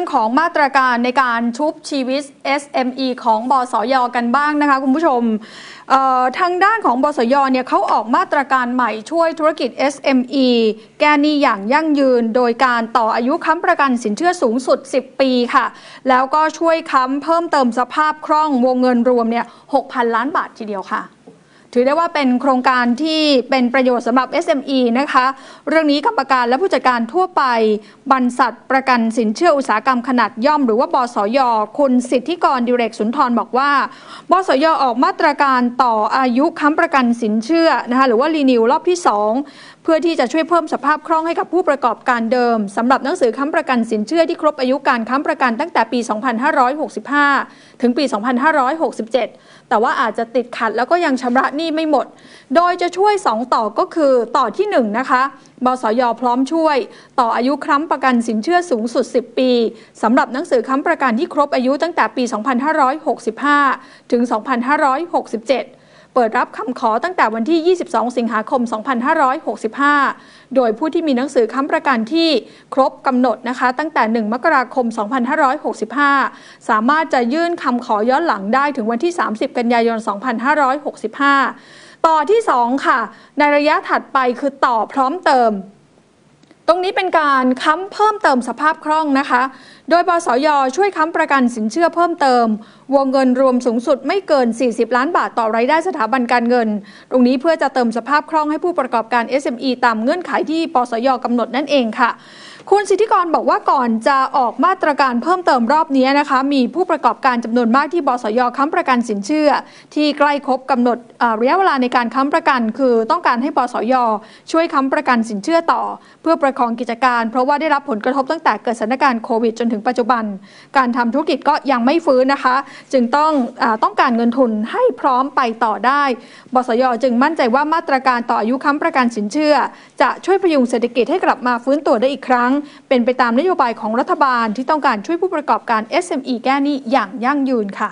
รื่องของมาตรการในการชุบชีวิต SME ของบสยกันบ้างนะคะคุณผู้ชมทางด้านของบสยเนี่ยเขาออกมาตรการใหม่ช่วยธุรกิจ SME แก้หนี้อย่างยั่งยืน โดยการต่ออายุค้ำประกันสินเชื่อสูงสุด 10 ปีค่ะ แล้วก็ช่วยค้ำเพิ่มเติมสภาพคล่องวงเงินรวมเนี่ย6,000 ล้านบาททีเดียวค่ะ ถือได้ว่าเป็นโครงการที่เป็นประโยชน์สำหรับ SME นะคะ เรื่องนี้กรรมการและผู้จัดการทั่วไป บรรษัทประกันสินเชื่ออุตสาหกรรมขนาดย่อม หรือว่าบสย คุณสิทธิกรดิเรกสุนทรบอกว่า บสย ออกมาตรการต่ออายุค้ำประกันสินเชื่อนะคะหรือว่ารีนิวรอบที่ 2 เพื่อที่จะช่วยเพิ่มสภาพคล่องให้กับผู้ประกอบการเดิมสำหรับหนังสือค้ำประกันสินเชื่อที่ครบอายุการค้ำประกันตั้งแต่ปี 2565 ถึงปี 2567 แต่ว่าอาจจะติดขัดแล้วก็ยังชำระหนี้ไม่หมด โดยจะช่วย 2 ต่อก็คือ ต่อที่ 1 นะคะบสยพร้อมช่วย ต่ออายุค้ำประกันสินเชื่อสูงสุด 10 ปีสำหรับหนังสือค้ำประกันที่ครบอายุตั้งแต่ปี 2565 ถึง 2567 เปิดรับคำขอตั้งแต่วันที่ 22 สิงหาคม 2565 โดยผู้ที่มีหนังสือค้ำประกันที่ครบกำหนดนะคะ ตั้งแต่ 1 มกราคม 2565 สามารถจะยื่นคำขอย้อนหลังได้ถึงวันที่ 30 กันยายน 2565 ต่อที่ 2 ค่ะ ในระยะถัดไปคือต่อพร้อมเติม ตรงนี้เป็นการค้ำเพิ่มเติมสภาพคล่องนะคะ โดยบสยช่วยค้ำประกันสินเชื่อเพิ่มเติม วงเงินรวมสูงสุดไม่เกิน 40 ล้านบาทต่อรายได้สถาบันการเงิน ตรงนี้เพื่อจะเติมสภาพคล่องให้ผู้ประกอบการ SME ตามเงื่อนไขที่ปสยกำหนดนั่นเองค่ะคุณสิทธิกรบอกว่าก่อนจะออกมาตรการเพิ่มเติมรอบนี้นะคะ มีผู้ประกอบการจำนวนมากที่บสยค้ำประกันสินเชื่อ ที่ใกล้ครบกำหนดระยะเวลาในการค้ำประกัน คือต้องการให้บสยช่วยค้ำประกันสินเชื่อต่อ เพื่อประคองกิจการ เพราะว่าได้รับผลกระทบตั้งแต่เกิดสถานการณ์โควิดจนถึงปัจจุบัน การทำธุรกิจก็ยังไม่ฟื้นนะคะ จึงต้องอต้องการเงินทุนให้พร้อมไปต่อได้ บสยจึงมั่นใจว่ามาตรการต่ออายุค้ำประกันสินเชื่อ จะช่วยพยุงเศรษฐกิจให้กลับมาฟื้นตัวได้อีกครั้ง เป็นไปตามนโยบายของรัฐบาลที่ต้องการช่วยผู้ประกอบการ SME แก้หนี้อย่างยั่งยืนค่ะ